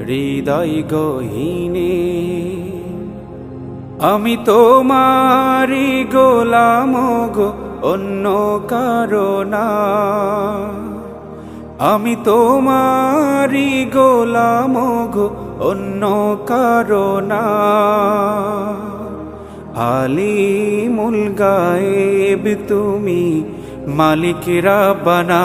হৃদয় গহীনে, আমি তোমারি গোলাম গো, অন্য কারণা আমি তোমারি গোলাম গো, অন্য কারণা আলিমুল গায়েব তুমি মালিকেরা বানা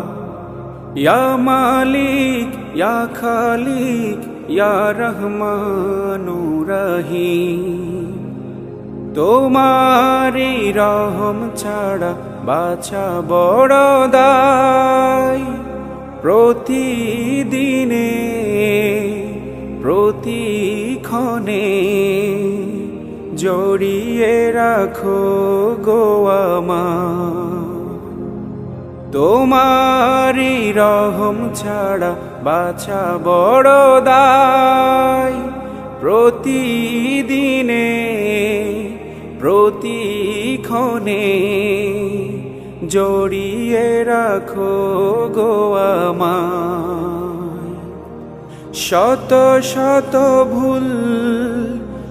ইয়া মালিক ইয়া খালিক ইয়া রহমানু রহিম তোমারি রহম ছাড়া বাছা বড় দায় প্রতিদিনে প্রতিক্ষণে জড়িয়ে রাখো গোয়ামা তোমারি রহম ছাড়া বাছা বড় দায়। প্রতিদিনে, প্রতিক্ষণে জড়িয়ে রাখো গোয়ামা শত শত ভুল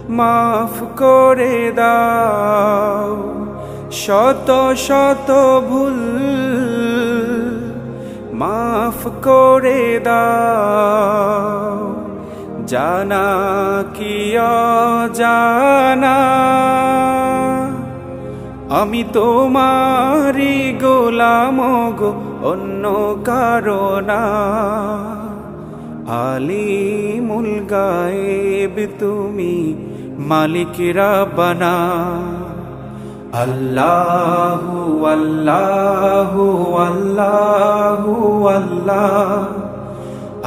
মাফ করে দাও। শত শত ভুল মাফ করে দাও। জানা কি জানা আমি তোমারি গোলাম গো, অন্য কারণা আলিমুল গায়েব তুমি মালিকেরা বানা আল্লাহু আল্লাহু আল্লাহু আল্লাহ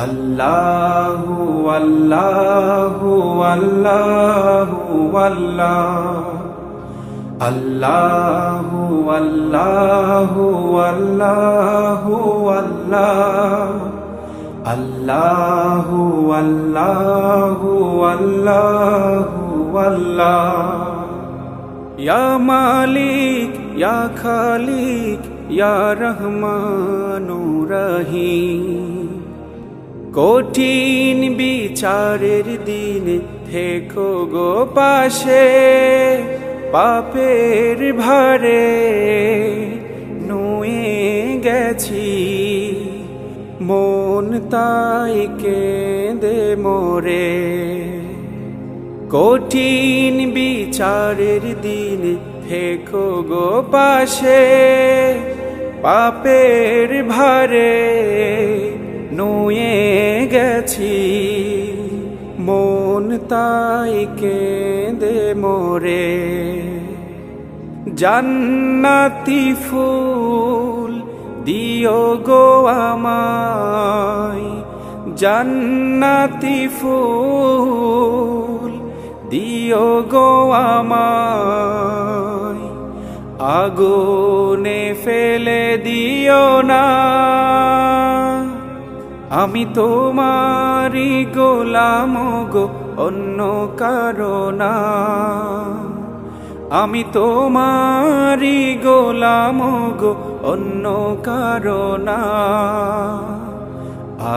আল্লাহু আল্লাহু আল্লাহু আল্লাহ আল্লাহু আল্লাহু আল্লাহু আল্লাহ আল্লাহু আল্লাহু আল্লাহু ইয়া মালিক ইয়া খালিক ইয়া রহমানু রহিম কঠিন বিচারের দিনে থেকো গো পাশে, পাপের ভারে নুয়ে গেছি। মন তাই কেঁদে মোরে। কঠিন বিচারের দিন থেকো গো পাশে পাপের ভারে নুয়ে গেছি। মন তাই কেঁদে মোরে। জান্নাতি ফুল দিও গো আমায়। জান্নাতি ফুল দিও গো আমায়। আগুনে ফেলে দিও না। আমি তোমারি গোলাম গো, অন্য কারণা আমি তোমারি গোলাম গো, অন্য কারণা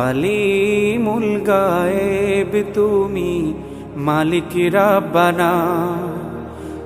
আলিমুল গায়েব তুমি মালিক রাব্বানা।